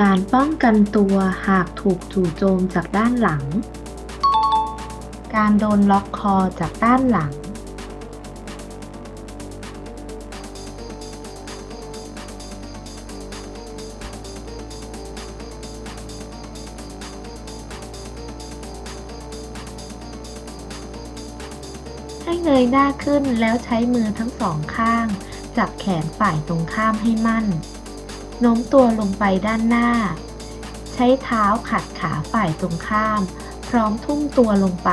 การป้องกันตัวหากถูกจู่โจมจากด้านหลัง การโดนล็อกคอจากด้านหลัง ให้เงยหน้าขึ้นแล้วใช้มือทั้งสองข้าง จับแขนฝ่ายตรงข้ามให้มั่น โน้มตัวลงไปด้านหน้า ใช้เท้าขัดขาฝ่ายตรงข้าม พร้อมทุ่มตัวลงไป